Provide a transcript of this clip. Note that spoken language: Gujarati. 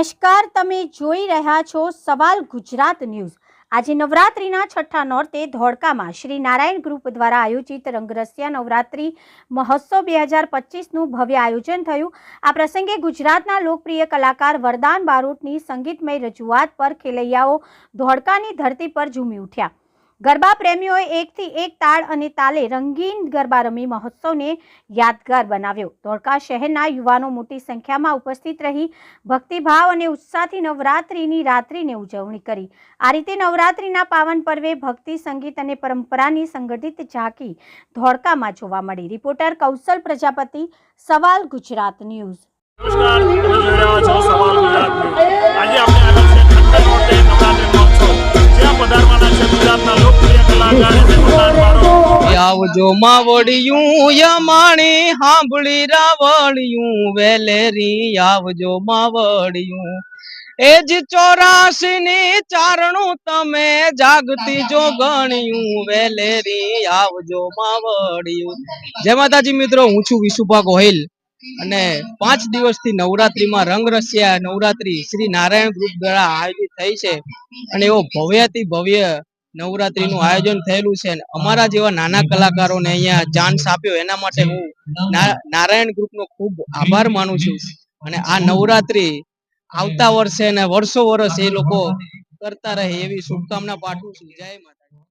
નમસ્કાર, તમે જોઈ રહ્યા છો સવાલ ગુજરાત ન્યૂઝ. આજે નવરાત્રિના છઠ્ઠા નોરતે ધોળકામાં શ્રી નારાયણ ગ્રુપ દ્વારા આયોજિત રંગરસિયા નવરાત્રિ મહોત્સવ બે હજાર પચીસનું ભવ્ય આયોજન થયું. આ પ્રસંગે ગુજરાતના લોકપ્રિય કલાકાર વરદાન બારોટની સંગીતમય રજૂઆત પર ખેલૈયાઓ ધોળકાની ધરતી પર ઝૂમી ઉઠ્યા. ગરબા પ્રેમીઓએ એકથી એક તાળ અને તાલે રંગીન ગરબા રમી મહોત્સવને યાદગાર બનાવ્યો. ધોળકા શહેરના યુવાનો મોટી સંખ્યામાં ઉપસ્થિત રહી ભક્તિભાવ અને ઉત્સાહથી નવરાત્રિની રાત્રિને ઉજવણી કરી. આ રીતે નવરાત્રિના પાવન પર્વે ભક્તિ, સંગીત અને પરંપરાની સંગઠિત ઝાંકી ધોળકામાં જોવા મળી. રિપોર્ટર કૌશલ પ્રજાપતિ, સવાલ ગુજરાત ન્યૂઝ. આવજો માવડિયું, યમાણી હાંભળી રાવળિયું વેલેરી આવજો માવડિયું. એ જ ચોરાશી ની ચારણું તમે જાગતી જો ગણ્યું, વેલેરી આવજો માવડિયું. જય માતાજી મિત્રો, હું છું વિશુભા ગોહિલ. અને પાંચ દિવસથી નવરાત્રીમાં રંગ રસિયા નવરાત્રી શ્રી નારાયણ ગ્રુપ દ્વારા આયોજિત થઈ છે. અને એવો ભવ્યથી ભવ્ય નવરાત્રીનું આયોજન થયેલું છે અને અમારા જેવા નાના કલાકારોને અહીંયા ચાન્સ આપ્યો. એના માટે હું નારાયણ ગ્રુપનો ખૂબ આભાર માનું છું. અને આ નવરાત્રી આવતા વર્ષે અને વર્ષો વર્ષ એ લોકો કરતા રહે એવી શુભકામના પાઠવું છું. જય માતા